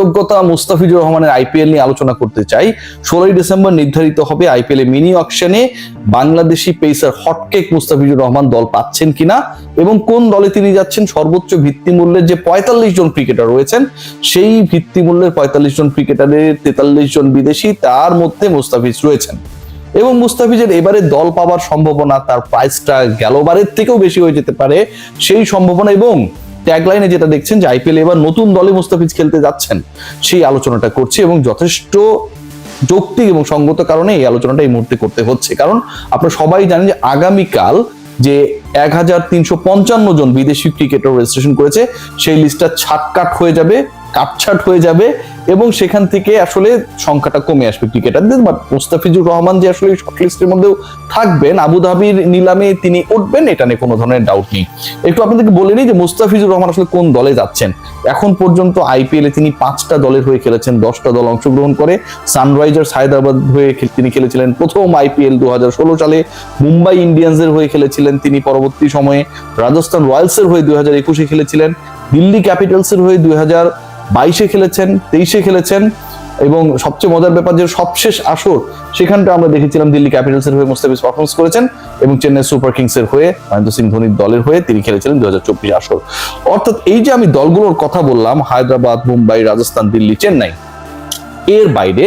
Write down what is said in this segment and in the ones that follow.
কৃতজ্ঞতা মুস্তাফিজুর রহমানের আইপিএল নিয়ে আলোচনা করতে চাই। ষোলোই ডিসেম্বর নির্ধারিত হবে আইপিএল এ মিনি অকশনে Bangladeshi pacer hot cake Mustafizur Rahman দল পাচ্ছেন কিনা এবং কোন দলে তিনি যাচ্ছেন, সর্বোচ্চ ভিত্তিমূল্যের যে পঁয়তাল্লিশ জন ক্রিকেটার রয়েছেন, সেই ভিত্তিমূল্যের পঁয়তাল্লিশ জন ক্রিকেটারের তেতাল্লিশ জন বিদেশি তার মধ্যে মুস্তাফিজ রয়েছেন। এবং মুস্তাফিজের এবারে দল পাওয়ার সম্ভাবনা তার প্রাইসটা গেলবারের থেকেও বেশি হয়ে যেতে পারে সেই সম্ভাবনা এবং ট্যাগলাইনে যেটা দেখছেন যে আইপিএল এবার নতুন দলে মুস্তাফিজ খেলতে যাচ্ছেন, সেই আলোচনাটা করছি এবং যথেষ্ট যৌক্তিক এবং সঙ্গত কারণে এই আলোচনাটা এই মুহূর্তে করতে হচ্ছে। কারণ আপনারা সবাই জানেন যে আগামীকাল যে এক হাজার তিনশো পঞ্চান্ন জন বিদেশি ক্রিকেটার রেজিস্ট্রেশন করেছে, সেই লিস্টটা ছাটকাট হয়ে যাবে, কাটছাট হয়ে যাবে এবং সেখান থেকে আসলে সংখ্যাটা কমে আসবে ক্রিকেটারদের বাট মুস্তাফিজুর রহমান যে আসলে শর্ট লিস্টের মধ্যেও থাকবেন, আবুধাবির নিলামে তিনি উঠবেন, এটা নিয়ে কোনো ধরনের ডাউট নেই। একটু আপনাদেরকে বলে নিই যে মুস্তাফিজুর রহমান আসলে কোন দলে যাচ্ছেন? এখন পর্যন্ত আইপিএল এ তিনি পাঁচটা দলের হয়ে খেলেছেন, দশটা দল অংশগ্রহণ করে। সানরাইজার্স হায়দ্রাবাদ হয়ে তিনি খেলেছিলেন প্রথম আইপিএল দু হাজার ষোলো সালে। মুম্বাই ইন্ডিয়ান্সের হয়ে খেলেছিলেন তিনি পরবর্তী সময়ে। রাজস্থান রয়্যালসের হয়ে দুই হাজার একুশে খেলেছিলেন। দিল্লি ক্যাপিটালসের হয়ে দুই হাজার বাইশে খেলেছেন, তেইশে খেলেছেন এবং সবচেয়ে মজার ব্যাপার যে সবশেষ আসর সেখানটা আমরা দেখেছিলাম দিল্লি ক্যাপিটালসের হয়ে মুস্তাফিজ পারফরমেন্স করেছেন এবং চেন্নাই সুপার কিংসের হয়ে মহেন্দ্র সিং ধোনির দলের হয়ে তিনি খেলেছিলেন দু হাজার চব্বিশ আসর। অর্থাৎ এই যে আমি দলগুলোর কথা বললাম, হায়দ্রাবাদ, মুম্বাই, রাজস্থান, দিল্লি, চেন্নাই, এর বাইরে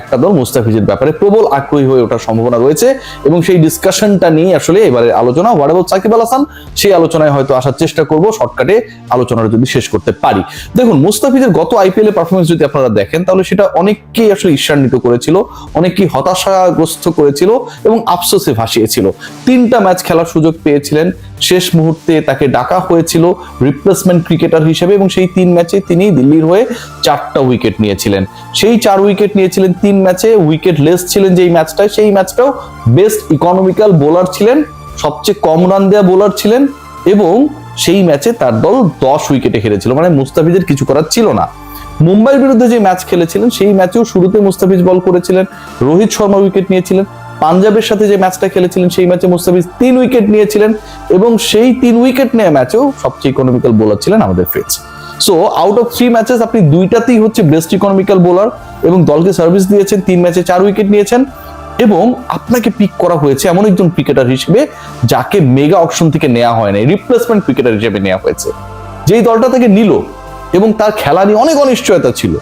একটা দল মুস্তাফিজের ব্যাপারে প্রবল আগ্রহী হয়ে ওঠার সম্ভাবনা রয়েছে এবং সেই ডিসকাশনটা নিয়ে আসলে এবারে আলোচনা হোয়াট অ্যাবাউট সাকিব আল হাসান, সেই আলোচনায় হয়তো আসার চেষ্টা করব শর্টকাটে আলোচনাটা যদি শেষ করতে পারি। দেখুন, মুস্তাফিজের গত আইপিএল এর পারফরমেন্স যদি আপনারা দেখেন, তাহলে সেটা অনেককেই আসলে ঈর্ষান্বিত করেছিল, অনেককেই হতাশাগ্রস্ত করেছিল এবং আফসোসে ভাসিয়েছিল। তিনটা ম্যাচ খেলার সুযোগ পেয়েছিলেন শেষ মুহূর্তে তাকে ডাকা হয়েছিল রিপ্লেসমেন্ট ক্রিকেটার হিসেবে এবং সেই তিন ম্যাচে তিনি দিল্লির হয়ে চারটা উইকেট নিয়েছিলেন। সেই চার উইকেট নিয়েছিলেন তিন ম্যাচে উইকেট লেস ছিলেন যেই ম্যাচটায় সেই ম্যাচটাও বেস্ট ইকোনমিক্যাল বোলার ছিলেন, সবচেয়ে কম রান দেওয়া বোলার ছিলেন এবং সেই ম্যাচে তার দল দশ উইকেটে হেরেছিল মানে মুস্তাফিজের কিছু করার ছিল না। মুম্বাইয়ের বিরুদ্ধে যে ম্যাচ খেলেছিলেন, সেই ম্যাচেও শুরুতে মুস্তাফিজ বল করেছিলেন, রোহিত শর্মা উইকেট নিয়েছিলেন পাঞ্জাবের সাথে যে ম্যাচটা খেলেছিলেন, সেই ম্যাচে মুস্তাফিজ তিন উইকেট নিয়েছিলেন এবং সেই তিন উইকেট নেওয়া ম্যাচেও সবচেয়ে ইকোনমিক্যাল বোলার ছিলেন আমাদের Fizz so out of three matches আপনি দুইটাতেই হচ্ছে বেস্ট ইকোনমিক্যাল বোলার এবং দলকে সার্ভিস দিয়েছেন, তিন ম্যাচে চার উইকেট নিয়েছেন এবং আপনাকে পিক করা হয়েছে এমন একজন ক্রিকেটার হিসেবে যাকে মেগা অপশন থেকে নেওয়া হয় নাই রিপ্লেসমেন্ট ক্রিকেটার হিসেবে নেওয়া হয়েছে। যেই দলটা থেকে নিল এবং তার খেলা নিয়ে অনেক অনিশ্চয়তা ছিল।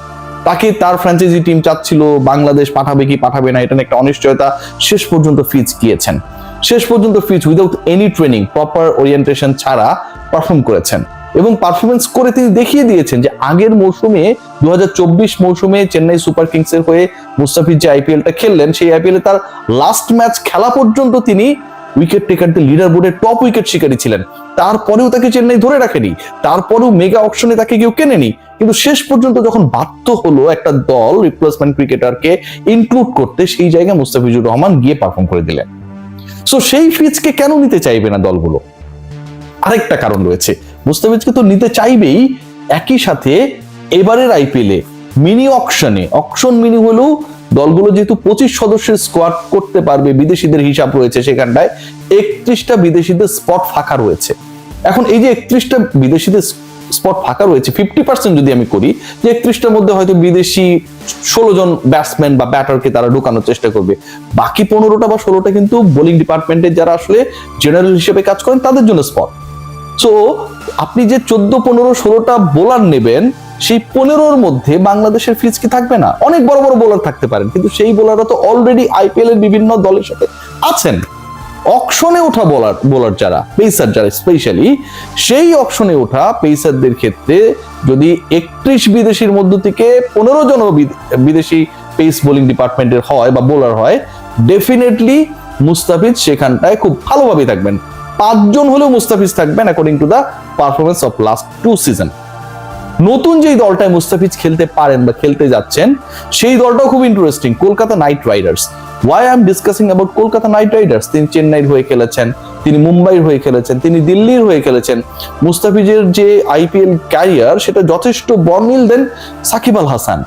তাকে তার ফ্র্যাঞ্চাইজি টিম চাচ্ছিল বাংলাদেশ পাঠাবে কি পাঠাবে না, এটা একটা অনিশ্চয়তা। শেষ পর্যন্ত ফিজ গিয়েছেন। শেষ পর্যন্ত Fizz without any training proper orientation ছাড়া পারফর্ম করেছেন। এবং পারফরমেন্স করে তিনি দেখিয়ে দিয়েছেন যে আগের মৌসুমে দু হাজার চব্বিশ মৌসুমে চেন্নাই সুপার কিংস এর হয়ে মুস্তাফিজ যে আইপিএলটা খেললেন, সেই আইপিএল তার লাস্ট ম্যাচ খেলা পর্যন্ত তিনি উইকেট টেকারদের লিডার বোর্ডের টপ উইকেট শিকারী ছিলেন। তারপরেও তাকে চেন্নাই ধরে রাখেনি। তারপরেও মেগা অপশনে তাকে কেউ কেনেনি। কিন্তু শেষ পর্যন্ত যখন বাধ্য হলো একটা দল রিপ্লেসমেন্ট ক্রিকেটারকে ইনক্লুড করতে, সেই জায়গায় মুস্তাফিজুর রহমান গিয়ে পারফর্ম করে দিলেন। সো সেই ফিজকে কেন নিতে চাইবে না দলগুলো? আরেকটা কারণ রয়েছে। মুস্তাফিজকে তো নিতে চাইবেই। একই সাথে এবারের আইপিএলে মিনি অকশনে অকশন মিনি হলেও দলগুলো যেহেতু পঁচিশ সদস্যের স্কোয়াড করতে পারবে, বিদেশিদের হিসাব রয়েছে সেখানটায়, একত্রিশটা বিদেশিদের স্পট ফাঁকা রয়েছে। এখন এই যে একত্রিশটা বিদেশিদের স্পট ফাঁকা রয়েছে ফিফটি পার্সেন্ট যদি আমি করি, যে একত্রিশটার মধ্যে হয়তো বিদেশি ষোলো জন ব্যাটসম্যান বা ব্যাটারকে তারা ঢুকানোর চেষ্টা করবে। বাকি পনেরোটা বা ষোলোটা কিন্তু বোলিং ডিপার্টমেন্টের যারা আসলে জেনারেল হিসেবে কাজ করেন, তাদের জন্য স্পট সো আপনি যে চোদ্দ, পনেরো, ষোলোটা বোলার নেবেন সেই পনেরোর মধ্যে বাংলাদেশের ফিজ কি থাকবে না? অনেক বড় বড় বোলার থাকতে পারেন, কিন্তু সেই বোলাররা তো অলরেডি আইপিএল এর বিভিন্ন দলের সাথে আছেন। অকশনে ওঠা বোলার বোলার যারা পেসার যারা স্পেশালি সেই অকশনে ওঠা পেসারদের ক্ষেত্রে যদি একত্রিশ বিদেশির মধ্য থেকে পনেরো জন বিদ- বিদেশি পেস বোলিং ডিপার্টমেন্টের হয় বা বোলার হয় ডেফিনেটলি মুস্তাফিজ সেখানটায় খুব ভালোভাবে থাকবেন। পাঁচজন হলেও মুস্তাফিজ থাকবেন according to the performance of last two season নতুন যেই দলটায় মুস্তাফিজ খেলতে পারেন বা খেলতে যাচ্ছেন, সেই দলটাও খুব interesting Kolkata Knight Riders why I am discussing about Kolkata Knight Riders তিনি চেন্নাইয়ের হয়ে খেলেছেন, তিনি মুম্বাইয়ের হয়ে খেলেছেন, তিনি দিল্লির হয়ে খেলেছেন। মুস্তাফিজের যে আইপিএল ক্যারিয়ার সেটা যথেষ্ট বর্ণিল দেন সাকিব আল হাসান।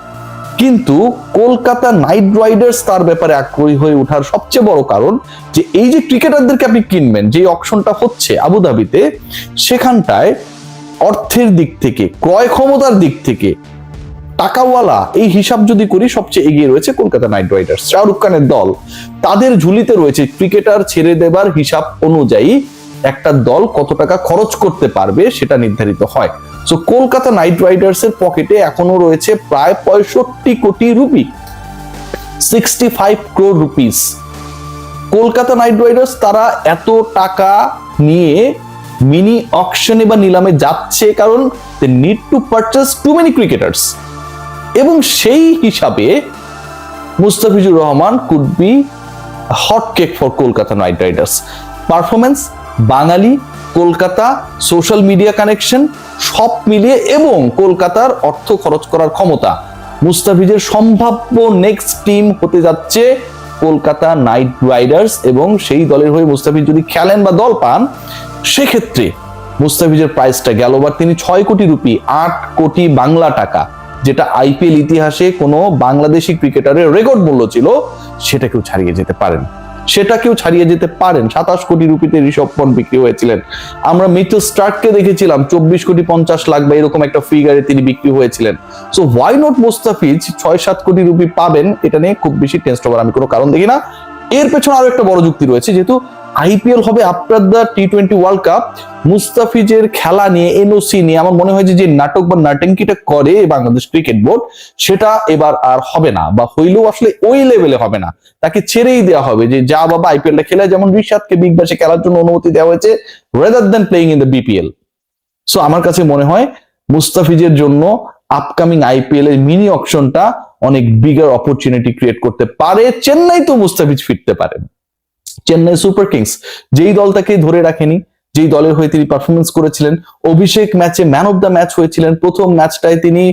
কিন্তু কলকাতা নাইট রাইডার্স তার ব্যাপারে আগ্রহী হয়ে ওঠার সবচেয়ে বড় কারণ যে এই যে ক্রিকেটারদেরকে আপনি কিনবেন যে অকশনটা হচ্ছে আবুধাবিতে সেখানটায় অর্থের দিক থেকে, ক্রয় ক্ষমতার দিক থেকে, টাকাওয়ালা, এই হিসাব যদি করি সবচেয়ে এগিয়ে রয়েছে কলকাতা নাইট রাইডার্স। শাহরুখ খানের দল, তাদের ঝুলিতে রয়েছে ক্রিকেটার ছেড়ে দেবার হিসাব অনুযায়ী একটা দল কত টাকা খরচ করতে পারবে সেটা নির্ধারিত হয়। সো কলকাতা নাইট রাইডার্স এর পকেটে এখনও রয়েছে প্রায় পঁয়ষট্টি কোটি rupee sixty five crore rupees Kolkata Knight Riders তারা এত টাকা নিয়ে মিনি অকশনে বা নিলামে যাচ্ছে কারণ they need to purchase too many cricketers এবং সেই হিসাবে Mustafizur Rahman could be hot cake for Kolkata Knight Riders performance Bangali, Kolkata social media connection সব মিলিয়ে এবং কলকাতার অর্থ খরচ করার ক্ষমতা। মুস্তাফিজের সম্ভাব্য নেক্সট টিম হতে যাচ্ছে কলকাতা নাইট রাইডার্স এবং সেই দলের হয়ে মুস্তাফিজ যদি খেলেন বা দল পান সেক্ষেত্রে মুস্তাফিজের প্রাইসটা গেলবার তিনি ছয় কোটি রুপি, আট কোটি বাংলা টাকা, যেটা আইপিএল ইতিহাসে কোনো বাংলাদেশি ক্রিকেটারের রেকর্ড মূল্য ছিল, সেটা কেউ ছাড়িয়ে যেতে পারেন। সেটা কেউ ছাড়িয়ে যেতে পারেন। সাতাশ কোটি রুপিতে ঋষভ পন্ট বিক্রি হয়েছিলেন। আমরা মিচেল স্টার্ককে দেখেছিলাম, চব্বিশ কোটি পঞ্চাশ লাখ বা এরকম একটা ফিগারে তিনি বিক্রি হয়েছিলেন। সো ওয়াই নট মুস্তাফিজ ছয় সাত কোটি রুপি পাবেন? এটা নিয়ে খুব বেশি টেন্সড হওয়ার আমি কোনো কারণ দেখি না। এর পেছনে আরও একটা বড় যুক্তি রয়েছে, যেহেতু আইপিএল হবে after the T twenty World Cup মুস্তাফিজের খেলা নিয়ে, এনওসি নিয়ে আমার মনে হয় যে নাটক বা নাটঙ্কিটা করে বাংলাদেশ ক্রিকেট বোর্ড, সেটা এবার আর হবে না বা হইলেও আসলে ওই লেভেলে হবে না। তাকে ছেড়েই দেওয়া হবে যে, যা বাবা আইপিএলটা খেলে, যেমন রিশাদকে বিগ ব্যাশে খেলার জন্য অনুমতি দেওয়া হয়েছে rather than playing in the BPL so আমার কাছে মনে হয় মুস্তাফিজের জন্য আপকামিং আইপিএল এর মিনি অপশনটা অনেক বিগার অপরচুনিটি ক্রিয়েট করতে পারে। চেন্নাই তো মুস্তাফিজ ফিরতে পারেন। Chennai Super Kings. যেই দল তাকে ধরে রাখেনি, যেই দলের হয়ে তিনি পারফরমেন্স করেছিলেন, অভিষেক ম্যাচে ম্যান অফ দ্য ম্যাচ হয়েছিলেন। প্রথম ম্যাচটায় তিনি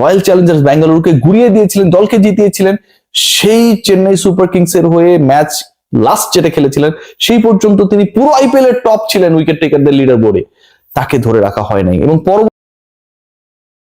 রয়্যাল চ্যালেঞ্জার্স ব্যাঙ্গালুরুকে ঘুরিয়ে দিয়েছিলেন, দলকে জিতিয়েছিলেন। সেই চেন্নাই সুপার কিংস এর হয়ে ম্যাচ লাস্ট যেটা খেলেছিলেন, সেই পর্যন্ত তিনি পুরো আইপিএল এর টপ ছিলেন উইকেট টেকারদের লিডার বোর্ডে তাকে ধরে রাখা হয় নাই এবং পরবর্তী